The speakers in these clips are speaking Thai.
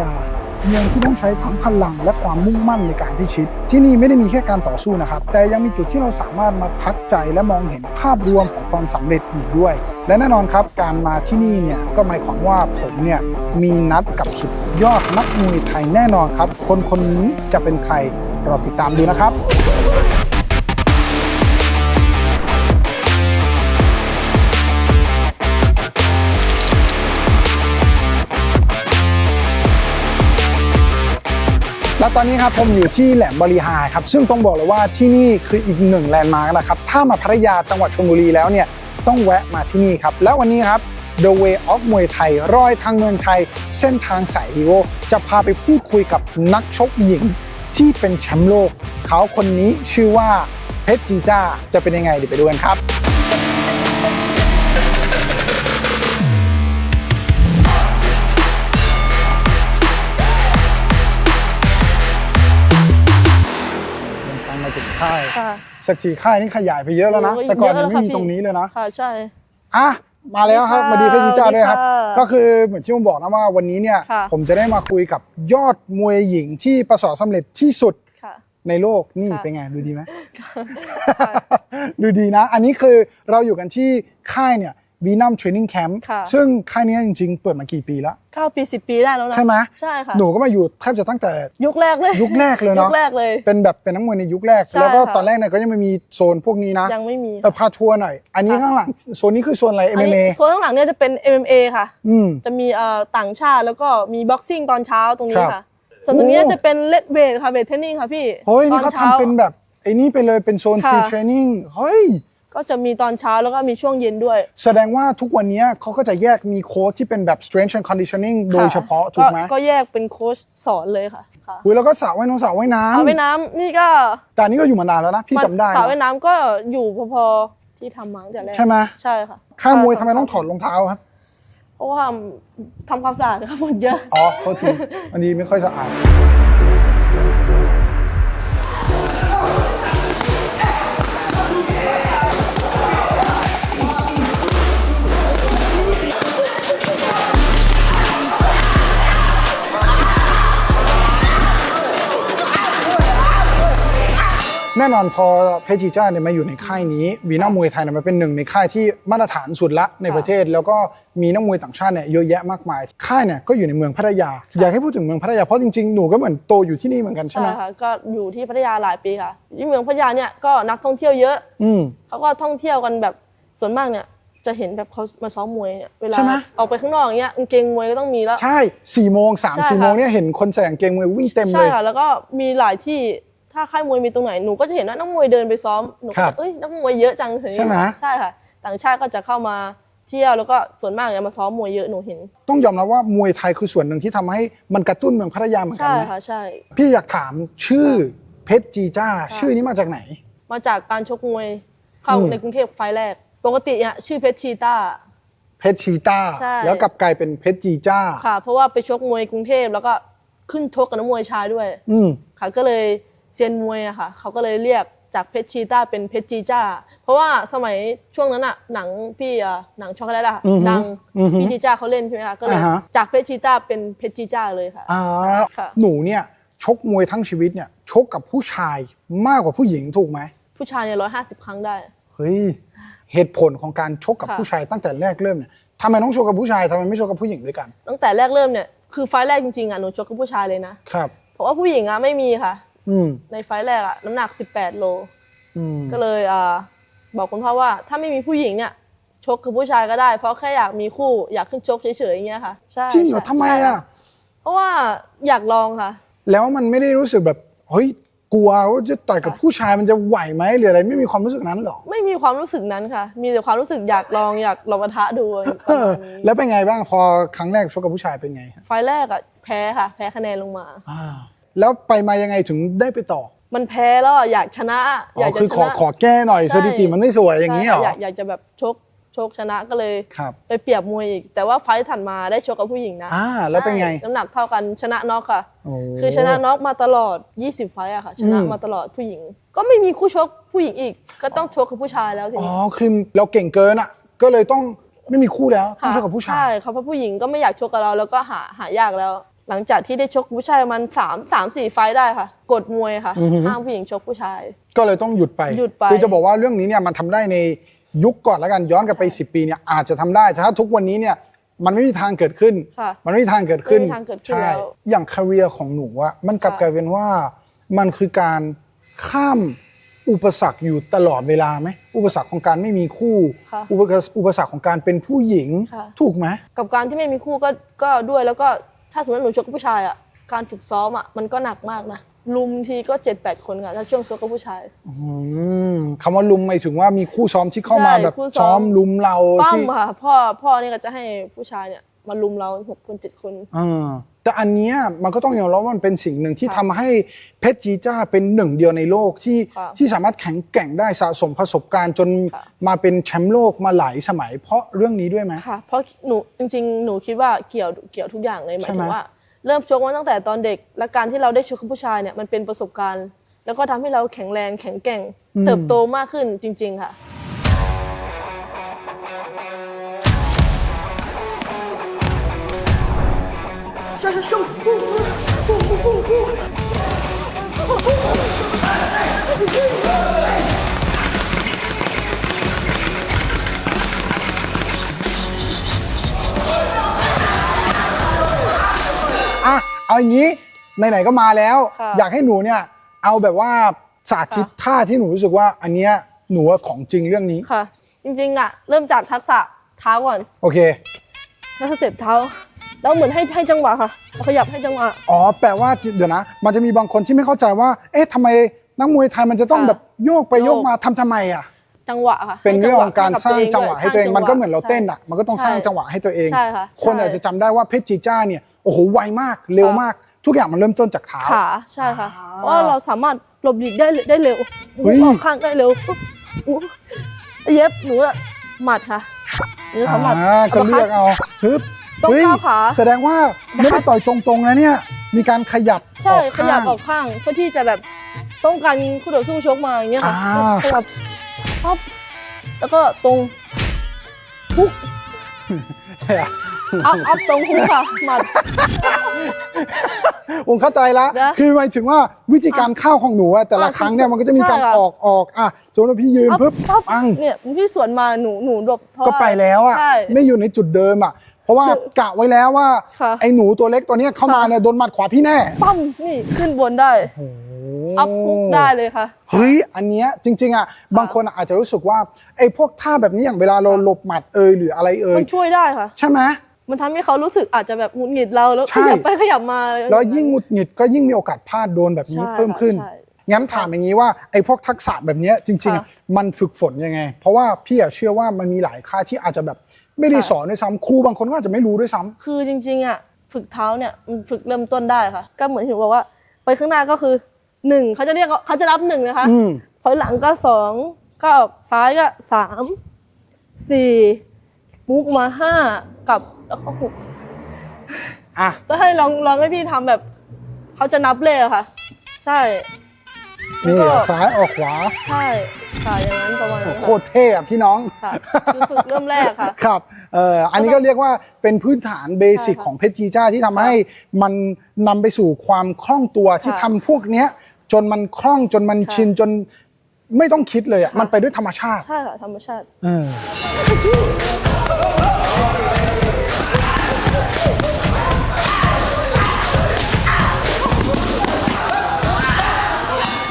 ยาเมืองที่ต้องใช้ทั้งพลังและความมุ่งมั่นในการพิชิต ที่นี่ไม่ได้มีแค่การต่อสู้นะครับ แต่ยังมีจุดที่เราสามารถมาพักใจและมองเห็นภาพรวมของความสำเร็จอีกด้วย และแน่นอนครับ การมาที่นี่เนี่ยก็หมายความว่าผมเนี่ยมีนัดกับสุดยอดนักมวยไทยแน่นอนครับ คนคนนี้จะเป็นใครรอติดตามดูนะครับ แล้วตอนนี้ครับผมอยู่ที่แหลมบริหารครับซึ่งต้องบอกเลยว่าที่นี่คืออีกหนึ่งแลนด์มาร์กนะครับถ้ามาพัทยาจังหวัดชลบุรีแล้วเนี่ยต้องแวะมาที่นี่ครับแล้ววันนี้ครับ The Way of มวยไทยรอยทางเมืองไทย เส้นทางสายฮีโร่จะพาไปพูดคุยกับนักชกหญิงที่เป็นแชมป์โลก เขาคนนี้ชื่อว่าเพชรจีจ้าจะเป็นยังไงเดี๋ยวไปดูกันครับ มาถึงค่ายค่ะ สักทีค่ายนี่ขยายไปเยอะแล้วนะ โอ้ยแต่ก่อนเยอะยังแล้วไม่มีค่ะพี่ตรงนี้เลยนะ ค่ะใช่ อะมาแล้วครับสมาวัสดีดีเพชรจีจ้าค่ะด้วยครับ สวัสดีค่ะก็คือเหมือนที่ผมบอกนะว่าวันนี้เนี่ยค่ะ ผมจะได้มาคุยกับยอดมวยหญิงที่ประสบความสำเร็จที่สุดค่ะ ในโลกนี่ค่ะ เป็นไงดูดีไหมค่ะดูดีนะ อันนี้คือเราอยู่กันที่ค่ายเนี่ย วีนัมเทรนนิ่งแคมป์ค่ะ ซึ่งค่ายเนี้ยจริงๆ เปิดมากี่ปีแล้วเก้าปีสิบปีได้แล้วนะใช่ไหมใช่ค่ะ หนูก็มาอยู่แทบจะตั้งแต่ยุคแรกเลยยุคแรกเลยยุเนาะคแรกเลย เป็นแบบเป็นนักมวยในยุคแรก ใช่แล้วก็ค่ะ ตอนแรกเนี่ยก็ยังไม่มีโซนพวกนี้นะยังไม่มีเออพาทัวร์หน่อย อันนี้ค่ะ ข้างหลังโซนนี้คือโซนอะไร อันนี้ MMA โซนข้างหลังเนี่ยจะเป็น MMA ค่ะ อืม จะมีเอ่อต่างชาติแล้วก็มีบ็อกซิ่งตอนเช้าตรงนี้ครับค่ะ ส่วนตรงนี้โอ้ จะเป็นเลดเวทค่ะเวทเทรนนิ่งค่ะพี่เฮ้ยตนี่อนเขาเช้าทำเป็นแบบไอ้นี่ไปเลยเป็นโซนฟรีค่ะเทรนนิ่งเฮ้ย ก็จะมีตอนเช้าแล้วก็มีช่วงเย็นด้วย แสดงว่าทุกวันนี้เขาก็จะแยกมีโค้ชที่เป็นแบบ strength and conditioning โดยเฉพาะถูกไหมก็แยกเป็นโค้ชสอนเลยค่ะค่ะอุ้ยแล้วก็สระว่ายน้ำสระว่ายน้สระว่ายน้ำนี่ก็ำแต่อันนี้ก็อยู่มานานแล้วนะพี่จำได้สระว่ายนะน้ำก็อยู่พอๆที่ทำมาตั้งแต่แรกใช่ไหมใช่ค่ะค่ายมวยทำไมต้องถอดรองเท้าครับเพราะว่าทำความสะอาดครับหมดเยอะอ๋อโทษทีวันนี้ไม่ค่อยสะอาด แน่นอนพอเพชรจีจ้าเนี่ยมาอยู่ในค่ายนี้วีน่ามวยไทยเนี่ยมันเป็นหนึ่งในค่ายที่มาตรฐานสุดละในประเทศ แล้วก็มีนักมวยต่างชาติเนี่ยเยอะแยะมากมาย ค่ายเนี่ยก็อยู่ในเมืองพัทยา อยากให้พูดถึงเมืองพัทยาเพราะจริงๆหนูก็เหมือนโตอยู่ที่นี่เหมือนกันใช่ไหมใช่ค่ะก็อยู่ที่พัทยาหลายปีค่ะที่เมืองพัทยาเนี่ยก็นักท่องเที่ยวเยอะอืมเขาก็ท่องเที่ยวกันแบบส่วนมากเนี่ยจะเห็นแบบเขามาซ้อมมวยเนี่ยเวลาใช่ไหมออกไปข้างนอกอย่างเงี้ยกางเกงมวยก็ต้องมีแล้วใช่สี่โมงสามใช่สี่ค่ะโมงเนี่ยเห็นคนใส่กางเกงมวยวิ่งเต็มใช่เลยค่ะแล้วก็มีหลายที่ ถ้าค่ายมวยมีตรงไหนหนูก็จะเห็นว่านักมวยเดินไปซ้อมหนูครัก็บเอ้ยนักมวยเยอะจังถึงใช่ไหมใช่ค่ะ ต่างชาติก็จะเข้ามาเที่ยวแล้วก็ส่วนมากเนี่ยมาซ้อมมวยเยอะหนูเห็น ต้องยอมรับว่ามวยไทยคือส่วนหนึ่งที่ทำให้มันกระตุ้นเมืองพัทยาเหมือนกันใช่ไหมค่ะใช่พี่อยากถามชื่อเพชรจีจ้า ชื่อนี้มาจากไหน มาจากการชกมวยเข้าอืมในกรุงเทพไฟล์แรก ปกติเนี่ยชื่อเพชรชีต้าเพชรชีต้าใช่แล้วกลับกลายเป็นเพชรจีจ้าค่ะ เพราะว่าไปชกมวยกรุงเทพแล้วก็ขึ้นชกกับนักมวยชายด้วย อืมค่ะก็เลย เซียนมวยอะค่ะเขาก็เลยเรียกจากเพชรชีต้าเป็นเพชรจีจ้า เพราะว่าสมัยช่วงนั้นอะหนังพี่อะหนังช็อกโกแลตอะค่ะอือฮึดังอือฮึพี่จีจ้าเขาเล่นใช่ไหมคะก็เลยอ่าฮะ จากเพชรชีต้าเป็นเพชรจีจ้าเลยค่ะ อ่าค่ะ หนูเนี่ยชกมวยทั้งชีวิตเนี่ยชกกับผู้ชายมากกว่าผู้หญิงถูกไหมผู้ชายเนี่ยร้อยห้าสิบครั้งได้ เฮ้ยเหตุผลของการชกกับค่ะ ผู้ชายตั้งแต่แรกเริ่มเนี่ยทำไมต้องชกกับผู้ชายทำไมไม่ชกกับผู้หญิงด้วยกันตั้งแต่แรกเริ่มเนี่ยคือไฟล์แรกจริงๆอะหนูชกกับผู้ชายเลยนะ ครับ เพราะว่าผู้หญิงอะไม่มีค่ะอืม ในไฟล์แรกอะน้ำหนัก18โลอืมก็เลยอ่าบอกคุณพ่อว่า ถ้าไม่มีผู้หญิงเนี่ยชกกับผู้ชายก็ได้ เพราะแค่อยากมีคู่อยากขึ้นชกเฉยๆอย่างเงี้ยค่ะใช่จริงเหรอใช่ทำไมใช่อะเพราะว่าอยากลองค่ะ แล้วมันไม่ได้รู้สึกแบบเฮ้ยกลัวว่าจะต่อยกับผู้ชายมันจะไหวไหมหรืออะไรไม่มีความรู้สึกนั้นหรอไม่มีความรู้สึกนั้นค่ะ มีแต่ความรู้สึกอยากลองอยากลองปะทะดูประเออมาณนี้แล้วเป็นไงบ้างพอครั้งแรกชกกับผู้ชายเป็นไงฮะไฟล์แรกอะแพ้ค่ะ แพ้คะแนนลงมาอ่า แล้วไปมายังไงถึงได้ไปต่อมันแพ้แล้วอะอยากชนะอ๋อยาอกจะคือชขอนะ ขอแก้หน่อยใช่ สถิติมันไม่สวยอย่างนี้เหรอใช่อยากอยากจะแบบชกชกชนะก็เลย ครับ ไปเปรียบมวยอีก แต่ว่าไฟล์ถัดมาได้ชกกับผู้หญิงนะอ่าแล้วเป็นไง ใช่น้ำหนักเท่ากันชนะน็อกค่ะโอ้คือชนะน็อกมาตลอด 20 ไฟต์อะค่ะ ชนะอืม มาตลอดผู้หญิง ก็ไม่มีคู่ชกผู้หญิงอีก ก็ต้องชกกับผู้ชายแล้วทีอ๋อนี้คือเราเก่งเกินอะ ก็เลยต้องไม่มีคู่แล้วต้องค่ะชกกับผู้ชายใช่เขาเพราะผู้หญิงก็ไม่อยากชกกับเราแล้วก็หาหายากแล้ว หลังจากที่ได้ชกผู้ชายประมันสามสามสี่ไฟต์ได้ค่ะกฎมวยค่ะอือฮึ ห้ามผู้หญิงชกผู้ชาย ก็เลยต้องหยุดไป หยุดไป คือจะบอกว่าเรื่องนี้เนี่ยมันทำได้ในยุคก่อนแล้วกันย้อนกลับไป 10 ปีเนี่ยอาจจะทำได้แต่ถ้าทุกวันนี้เนี่ยมันไม่มีทางเกิดขึ้น ค่ะมันไม่มีทางเกิดขึ้นไม่มีทางเกิดขึ้นใช่แล้วอย่างคาเรียของหนูอะมันกลับค่ะ กลายเป็นว่ามันคือการข้ามอุปสรรคอยู่ตลอดเวลาไหมอุปสรรคของการไม่มีคู่ ค่ะอุปสรรคอุปสรรคของการเป็นผู้หญิงค่ะ ถูกไหม กับการที่ไม่มีคู่ก็ก็ด้วยแล้วก็ ถ้าสมมติว่าหนูชกกับผู้ชายอะการฝึกซ้อมอะมันก็หนักมากนะลุมทีก็เจ็ดแปดคนค่ะถ้าช่วงชกกับผู้ชาย อืมคำว่าลุมหมายถึงว่ามีคู่ซ้อมที่เข้ามาใช่แบบคู่ซ้อมซ้อมลุมเราปั้มที่ ค่ะพ่อพ่อนี่ก็จะให้ผู้ชายเนี่ย มาลุมเราหกคนเจ็ดคน อ่าแต่อันเนี้ยมันก็ต้องยอมรับว่ามันเป็นสิ่งหนึ่งที่ค่ะทำให้เพชรจีจ้าเป็นหนึ่งเดียวในโลกที่ค่ะที่สามารถแข็งแกร่งได้สะสมประสบการณ์จนค่ะ มาเป็นแชมป์โลกมาหลายสมัย เพราะเรื่องนี้ด้วยไหม ค่ะ เพราะหนูจริงๆ หนูคิดว่าเกี่ยวเกี่ยวทุกอย่างเลยหมายใช่ไหมถึงว่า เริ่มชกมาตั้งแต่ตอนเด็ก และการที่เราได้ชกกับผู้ชายเนี่ยมันเป็นประสบการณ์ แล้วก็ทำให้เราแข็งแรงแข็งแกร่ง เติบโตมากขึ้นจริง ๆ ค่ะ อะเอาอย่างนี้ไหนๆก็มาแล้ว ค่ะอยากให้หนูเนี่ยเอาแบบว่าสาธิตค่ะ ท่าที่หนูรู้สึกว่า อันเนี้ยหนูว่าของจริงเรื่องนี้ค่ะ จริงๆอะเริ่มจากทักษะเท้าก่อน โอเค แล้วสเต็ปเท้า แล้วเหมือนให้ให้จังหวะค่ะขยับให้จังหวะ อ๋อ แปลว่าเดี๋ยวนะ มันจะมีบางคนที่ไม่เข้าใจว่า เอ๊ะทำไมนักมวยไทยมันจะต้องค่ะแบบโยกไปโยกโยกมาทำทำไมอะ จังหวะค่ะ เป็นให้เรื่องของการสร้างจังหวะให้ตัวเองสร้างมันก็เหมือนเราเต้นอะใช่มันก็ต้องสร้างจังหวะให้ตัวเองใช่ค่ะคนใช่อาจจะจำได้ว่าเพชรจีจ้าเนี่ย โอ้โห ไวมาก เร็วมาก ทุกอย่างมันเริ่มต้นจากเท้า ขา ใช่ค่ะอ่าเพราะว่าเราสามารถหลบหลีกได้ได้เร็วเฮ้ยออกข้างได้เร็วปุ๊บอู้เย็บหนูอะหมัดค่ะหนูสามารถอ่าก็เลือกเอาฮึบ ต้องเฮ้ยก้าวขา แสดงว่าไม่ได้ต่อยตรงๆนะเนี่ย มีการขยับใช่ออกขยับข้างออกข้างเพื่อที่จะแบบป้องกันคู่ต่อสู้ชกมาอย่างเงี้ยค่ะอ่าขยับปั๊บแล้วก็ตรงฮุกอัพอัพตรงฮุกค่ะหมัด ผมเข้าใจละนะคือหมายถึงว่าวิธีการเข้าของหนูอะแต่ละอะครั้งเนี่ยมันก็จะมีการใช่ค่ะ ออกออกอะสมมติว่าพี่ยืนอัพปุ๊บปั๊บปัง เนี่ยพี่สวนมาหนูหนูหลบเพราะก็ไปแล้วอะใช่ไม่อยู่ในจุดเดิมอะ เพราะว่าคือกะไว้แล้วว่า ค่ะไอ้หนูตัวเล็กตัวเนี้ยเข้ามาค่ะ เนี่ยโดนหมัดขวาพี่แน่ปั้มนี่ขึ้นบนได้โอ้อัพฮุกได้เลยค่ะ เฮ้ยอันเนี้ยจริง ๆอะบางคนอาจจะรู้สึกว่าไอ้พวกท่าแบบนี้อย่างเวลาเราหลบหมัดเอยหรืออะไรเอยมันช่วยได้ค่ะ ใช่ไหม มันทำให้เขารู้สึกอาจจะแบบหงุดหงิดเราแล้วใช่ ขยับไปขยับมาแล้วยิ่งหงุดหงิดก็ยิ่งมีโอกาสพลาดโดนแบบนี้ใช่เพิ่มขึ้นใช่ งั้นถามอย่างนี้ว่าไอ้พวกทักษะแบบเนี้ยจริงๆอะค่ะมันฝึกฝนยังไง เพราะว่าพี่อะเชื่อว่ามันมีหลายค่ายที่อาจจะแบบไม่ได้ค่ะ สอนด้วยซ้ำครูบางคนก็อาจจะไม่รู้ด้วยซ้ำ คือจริงๆอะฝึกเท้าเนี่ยมันฝึกเริ่มต้นได้ค่ะ ก็เหมือนที่บอกว่า ไปข้างหน้าก็คือหนึ่งเขาจะเรียกว่าเขาจะรับหนึ่งนะคะอืม ถอยหลังก็สองก็ออกซ้ายก็สามสี่ มุกมาห้ากลับแล้วก็หกอะ ก็ให้ลองลองให้พี่ทำแบบ เขาจะนับเลยอะค่ะ ใช่นี่แล้วก็ซ้ายออกขวาใช่ค่ะอย่างนั้นประมาณนั้นโคค่ะตรเท่อะพี่น้อง ค่ะคือฝึกเริ่มแรกค่ะ ครับเอ่ออันนี้ก็เรียกว่าเป็นพื้นฐานเบสิกใช่ค่ะของเพชรจีจ้าที่ทำให้มันนำไปสู่ความคล่องตัวที่ค่ะทำพวกเนี้ย จนมันคล่องจนมันค่ะชินจนไม่ต้องคิดเลยอะค่ะ มันไปด้วยธรรมชาติใช่ค่ะธรรมชาติ เออ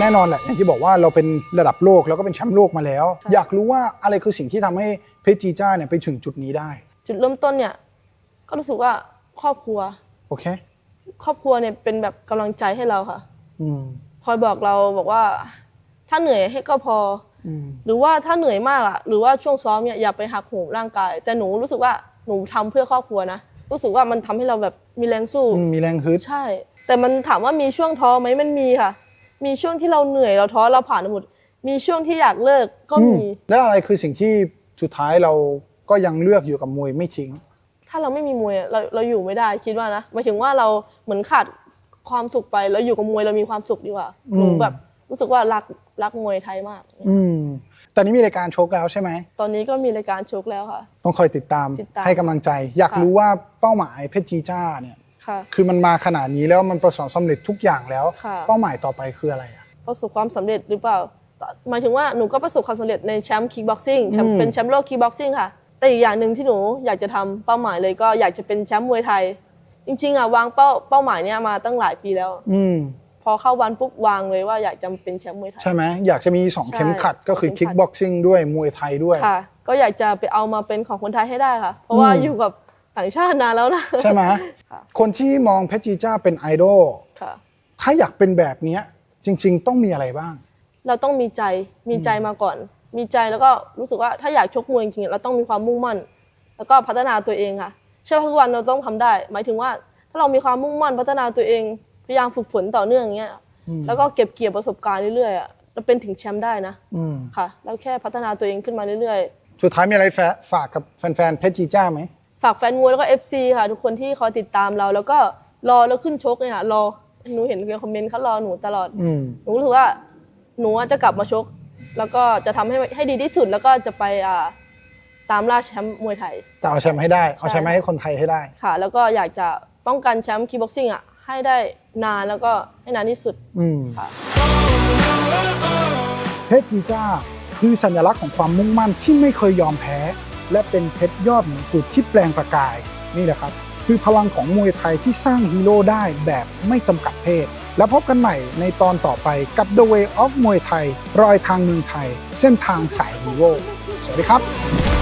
แน่นอนแหละอย่างที่บอกว่าเราเป็นระดับโลกแล้วก็เป็นแชมป์โลกมาแล้วค่ะอยากรู้ว่าอะไรคือสิ่งที่ทำให้เพชรจีจ้าเนี่ยไปถึงจุดนี้ได้ จุดเริ่มต้นเนี่ย ก็รู้สึกว่าครอบครัวโอเค ครอบครัวเนี่ยเป็นแบบกำลังใจให้เราค่ะ อืมคอยบอกเราบอกว่า ถ้าเหนื่อยให้ก็พออืมหรือว่าถ้าเหนื่อยมากอะหรือว่าช่วงซ้อมเนี่ยอย่าไปหักโหมร่างกาย แต่หนูรู้สึกว่าหนูทำเพื่อครอบครัวนะรู้สึกว่ามันทำให้เราแบบมีแรงสู้อืมมีแรงฮึดใช่ แต่มันถามว่ามีช่วงท้อไหมมันมีค่ะ มีช่วงที่เราเหนื่อยเราท้อเราผ่านมาหมดมีช่วงที่อยากเลิกก็อืมมี แล้วอะไรคือสิ่งที่สุดท้ายเราก็ยังเลือกอยู่กับมวยไม่ทิ้ง ถ้าเราไม่มีมวยอะเราเราอยู่ไม่ได้คิดว่านะหมายถึงว่าเราเหมือนขาดความสุขไปแล้วอยู่กับมวยเรามีความสุขดีกว่าหนูอืม แบบรู้สึกว่ารักรักมวยไทยมาก อืมตอนนี้มีรายการโชคแล้วใช่ไหม ตอนนี้ก็มีรายการชกแล้วค่ะ ต้องคอยติดตามติดตามให้กำลังใจ อยากค่ะ รู้ว่าเป้าหมายเพชรจีจ้าเนี่ย ค่ะ คือมันมาขนาดนี้แล้วมันประสบความสำเร็จทุกอย่างแล้ว ค่ะ เป้าหมายต่อไปคืออะไรอะ ประสบความสำเร็จหรือเปล่าหมายถึงว่าหนูก็ประสบความสำเร็จในแชมป์คิกบ็อกซิ่งอืมเป็นแชมป์โลกคิกบ็อกซิ่งค่ะ แต่อีกอย่างหนึ่งที่หนูอยากจะทำเป้าหมายเลยก็อยากจะเป็นแชมป์มวยไทย จริงๆอะวางเป้าเป้าหมายเนี้ยมาตั้งหลายปีแล้ว อืม พอเข้าวันปุ๊บวางเลยว่าอยากจะเป็นแชมป์มวยไทย ใช่ไหมอยากจะมี 2 ใช่เข็มขัดก็คือเข็คิกมขัดบ็อกซิ่งด้วยมวยไทยด้วย ค่ะ ก็อยากจะไปเอามาเป็นของคนไทยให้ได้ค่ะ เพราะว่าอืม อยู่กับ ต่างชาตินานแล้วนะ ใช่ไหมค่ะ คนที่มองเพชรจีจ้าเป็นไอดอลค่ะ ถ้าอยากเป็นแบบเนี้ยจริง ๆ ต้องมีอะไรบ้าง เราต้องมีใจมีใจมาก่อน มีใจแล้วก็รู้สึกว่าถ้าอยากชกมวยจริงๆเราต้องมีความมุ่งมั่น แล้วก็พัฒนาตัวเองค่ะ เชื่อว่าทุกวันเราต้องทำได้ หมายถึงว่า ถ้าเรามีความมุ่งมั่นพัฒนาตัวเองพยายามฝึกฝนต่อเนื่องอย่างเงี้ยอืม แล้วก็เก็บเกี่ยวประสบการณ์เรื่อยๆอะเราเป็นถึงแชมป์ได้นะอืมค่ะแล้วแค่พัฒนาตัวเองขึ้นมาเรื่อยๆ สุดท้ายมีอะไรแฟฝากกับแฟนๆเพชรจีจ้าไหม ฝากแฟนมวยแล้วก็ FC ค่ะ ทุกคนที่คอยติดตามเรา แล้วก็รอแล้วขึ้นชกเนี่ยค่ะรอหนูเห็นในคอมเมนต์เขารอหนูตลอดอืม หนูรู้สึกว่าหนูอะจะกลับมาชก แล้วก็จะทำให้ให้ดีที่สุดแล้วก็จะไปอ่าตามล่าแชมป์มวยไทย แต่เอาแชมป์ให้ได้ เอาแชมป์ให้คนไทยให้ได้ ค่ะ แล้วก็อยากจะป้องกันแชมป์คีบ็อกซิ่งอะให้ได้นานแล้วก็ให้นานที่สุด อืมค่ะ เพชรจีจ้าคือสัญลักษณ์ของความมุ่งมั่นที่ไม่เคยยอมแพ้ และเป็นเพชรยอดมงกุฎที่แปลงประกายนี่แหละครับ คือพลังของมวยไทยที่สร้างฮีโร่ได้แบบไม่จำกัดเพศ แล้วพบกันใหม่ในตอนต่อไปกับ The Way of มวยไทย รอยทางเมืองไทย เส้นทางสายฮีโร่สวัสดีครับ